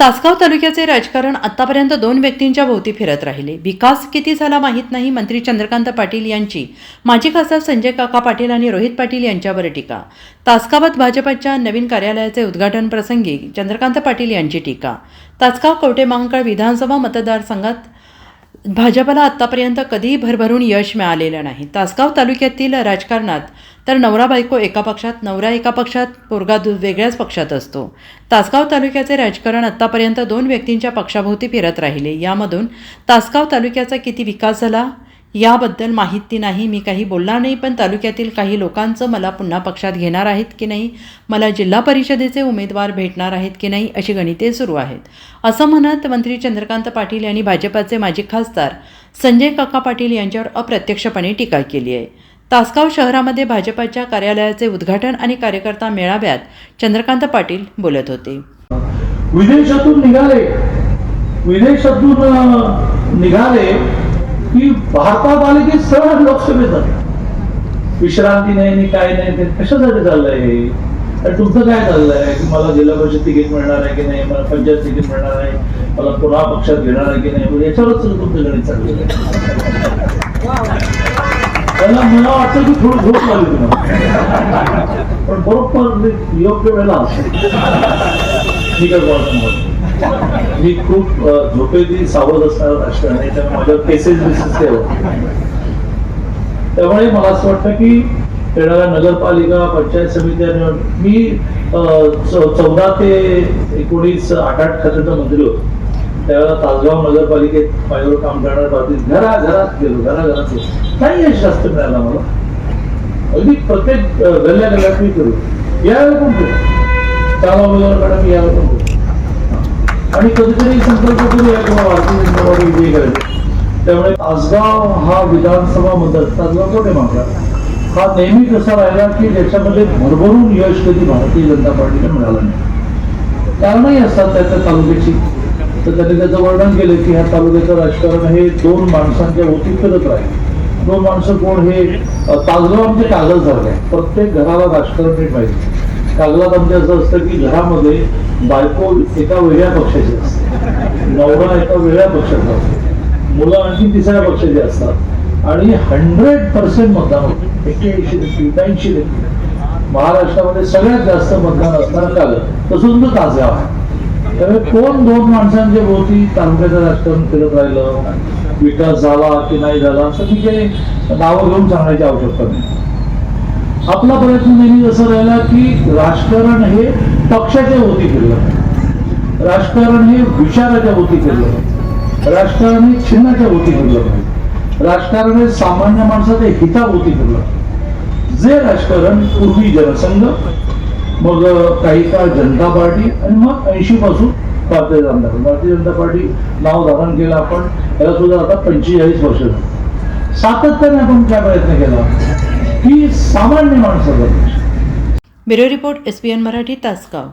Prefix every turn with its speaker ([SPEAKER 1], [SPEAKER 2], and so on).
[SPEAKER 1] तासगाव तालुक्याचे राजकारण आतापर्यंत दोन व्यक्तींच्या भोवती फिरत राहिले. विकास किती झाला माहीत नाही मंत्री चंद्रकांत पाटील यांची. माजी खासदार संजय काका पाटील आणि रोहित पाटील यांच्यावर टीका. तासगावात भाजपच्या नवीन कार्यालयाचे उद्घाटन प्रसंगी चंद्रकांत पाटील यांची टीका. तासगाव कवटे महांकाळ विधानसभा मतदारसंघात भाजपला आत्तापर्यंत कधीही भरभरून यश मिळालेलं नाही. तासगाव तालुक्यातील राजकारणात तर नवरा बायको एका पक्षात नवरा एका पक्षात पोरगा दु वेगळ्याच पक्षात असतो. तासगाव तालुक्याचे राजकारण आत्तापर्यंत दोन व्यक्तींच्या पक्षाभोवती फिरत राहिले. यामधून तासगाव तालुक्याचा किती विकास झाला? याबद्दल माहिती नाही मी काही बोलणार नाही पण तालुक्यातील काही लोकांचं मला पुन्हा पक्षात घेणार आहेत की नाही मला जिल्हा परिषदेचे उमेदवार भेटणार आहेत की नाही अशी गणिते सुरू आहेत. असं म्हणत मंत्री चंद्रकांत पाटील यांनी भाजपाचे माजी खासदार संजय काका पाटील यांच्यावर अप्रत्यक्षपणे टीका केली आहे. तासगाव शहरामध्ये भाजपाच्या कार्यालयाचे उद्घाटन आणि कार्यकर्ता मेळाव्यात चंद्रकांत पाटील बोलत होते.
[SPEAKER 2] विदेशातून निघाले. विदेशातून निघाले. की भारतात आले की सरळ लोकसभेत विश्रांती नाही काय नाही ते कशासाठी चाललंय आणि तुमचं काय चाललंय? की मला जिल्हा परिषद तिकीट मिळणार आहे की नाही? मला पंचायत तिकीट मिळणार आहे? मला पुन्हा पक्षात घेणार आहे की नाही? म्हणजे याच्यावरच तुमचं गणित चाललेलं आहे त्याला मला वाटतं की थोडी झोप लागली तुम्हाला. पण बरोबर योग्य वेळेला असते मी मी खूप झोपेती झोपेची सावध असणार राजकारणी त्यामुळे माझ्या केसेस बिसेस काही त्यामुळे मला असं वाटतं की येणाऱ्या नगरपालिका पंचायत समिती मी चौ- चौदा ते एकोणीस आठ आठ खात्याचा मंत्री होतो. त्यावेळेला तासगाव नगरपालिकेत माझ्यावर काम करणार बाबतीत घरा घरात गेलो घराघरात गेलो. काही यश जास्त मिळालं मला अगदी प्रत्येक गल्ल्या गल्ल्यात मी करू. यावेळेला पण करू? चाला उमेदवाराकडे यावेळेला पण करू? आणि कधीतरी संकल्प करूया किंवा भारतीय जनता पार्टी त्यामुळे आसगाव हा विधानसभा मतदार तासगाव कोठे मागला? हा नेहमी कसा राहिला की ज्याच्यामध्ये भरभरून यश कधी भारतीय जनता पार्टीला मिळालं नाही. कारणही असतात त्याच्या तालुक्याची. तर त्यांनी त्याचं वर्णन केलं की ह्या तालुक्याचं राजकारण हे दोन माणसांच्या होती फिरत राहील दोन माणसं कोण हे? तासगाव आमचे कागद झाले प्रत्येक घराला राजकारण नीट पाहिजे. कागला आमचे असं असतं की घरामध्ये बायको एका वेगळ्या पक्षाची असते. नवरा एका वेगळ्या पक्षाचा असतो मुलं आणखी तिसऱ्या पक्षाची असतात. आणि हंड्रेड पर्सेंट मतदान होते. एक्क्याऐंशी टक्के ब्याऐंशी टक्के. महाराष्ट्रामध्ये सगळ्यात जास्त मतदान असणारं कागद तसं तुमचं तासगाव. आहे त्यामुळे कोण दोन माणसांच्या भोवती तालुक्याचं राजकारण फिरत राहिलं विकास झाला की नाही झाला असं मी काही नावं घेऊन सांगण्याची आवश्यकता नाही. आपला प्रयत्न नेहमी असं राहिला की राजकारण हे पक्षाच्या होती फिरलं. राजकारण हे विचाराच्या होती फिरलं. राजकारण हे चिन्हाच्या होती फिरलं. राजकारण हे सामान्य माणसाच्या हिताभोवती फिरलं. जे राजकारण पूर्वी जनसंघ मग काही काळ जनता पार्टी आणि मग ऐंशी पासून भारतीय जनता भारतीय जनता पार्टी नाव धारण केलं आपण. याला सुद्धा आता पंचेचाळीस वर्ष झाली. सातत्याने आपण काय प्रयत्न केला. ही सामान्य माणसं
[SPEAKER 1] bureau report S P N Marathi Tasgaon.